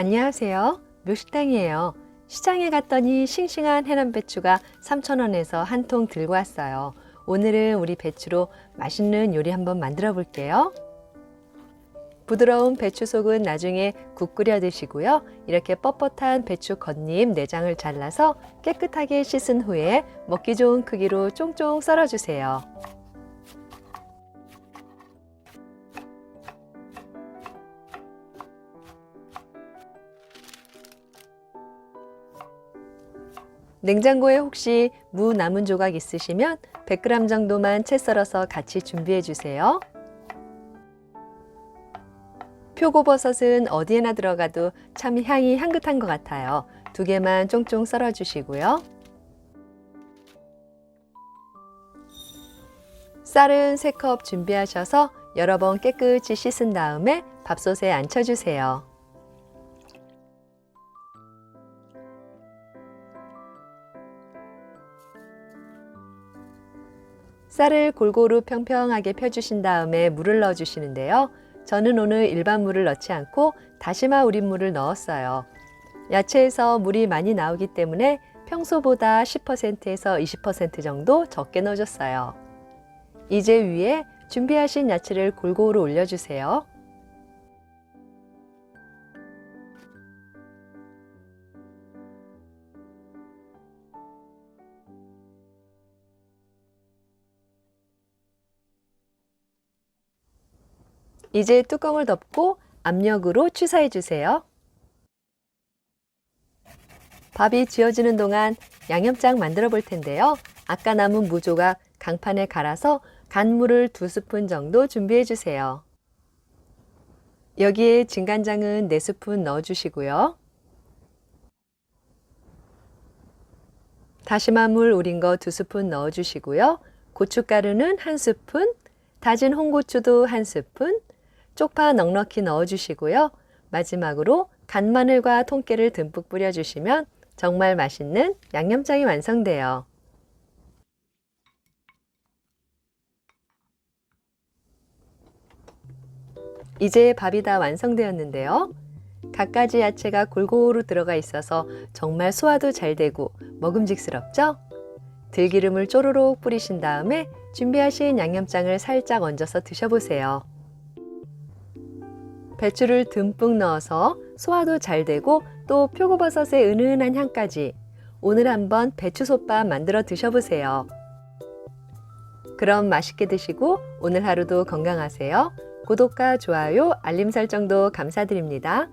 안녕하세요. 묘식당이에요. 시장에 갔더니 싱싱한 해남 배추가 3,000원에서 한 통 들고 왔어요. 오늘은 우리 배추로 맛있는 요리 한번 만들어 볼게요. 부드러운 배추 속은 나중에 국 끓여 드시고요. 이렇게 뻣뻣한 배추 겉잎 내장을 잘라서 깨끗하게 씻은 후에 먹기 좋은 크기로 쫑쫑 썰어 주세요. 냉장고에 혹시 무 남은 조각 있으시면 100g 정도만 채 썰어서 같이 준비해 주세요. 표고버섯은 어디에나 들어가도 참 향이 향긋한 것 같아요. 두 개만 쫑쫑 썰어 주시고요. 쌀은 3컵 준비하셔서 여러 번 깨끗이 씻은 다음에 밥솥에 앉혀주세요. 쌀을 골고루 평평하게 펴주신 다음에 물을 넣어 주시는데요. 저는 오늘 일반 물을 넣지 않고 다시마 우린 물을 넣었어요. 야채에서 물이 많이 나오기 때문에 평소보다 10%에서 20% 정도 적게 넣어줬어요. 이제 위에 준비하신 야채를 골고루 올려주세요. 이제 뚜껑을 덮고 압력으로 취사해 주세요. 밥이 지어지는 동안 양념장 만들어 볼 텐데요. 아까 남은 무조각 강판에 갈아서 간물을 두 스푼 정도 준비해 주세요. 여기에 진간장은 네 스푼 넣어 주시고요. 다시마 물 우린 거두 스푼 넣어 주시고요. 고춧가루는 한 스푼, 다진 홍고추도 한 스푼, 쪽파 넉넉히 넣어 주시고요. 마지막으로 간마늘과 통깨를 듬뿍 뿌려 주시면 정말 맛있는 양념장이 완성돼요. 이제 밥이 다 완성되었는데요. 갖가지 야채가 골고루 들어가 있어서 정말 소화도 잘 되고 먹음직스럽죠? 들기름을 쪼르륵 뿌리신 다음에 준비하신 양념장을 살짝 얹어서 드셔보세요. 배추를 듬뿍 넣어서 소화도 잘 되고 또 표고버섯의 은은한 향까지 오늘 한번 배추솥밥 만들어 드셔보세요. 그럼 맛있게 드시고 오늘 하루도 건강하세요. 구독과 좋아요, 알림 설정도 감사드립니다.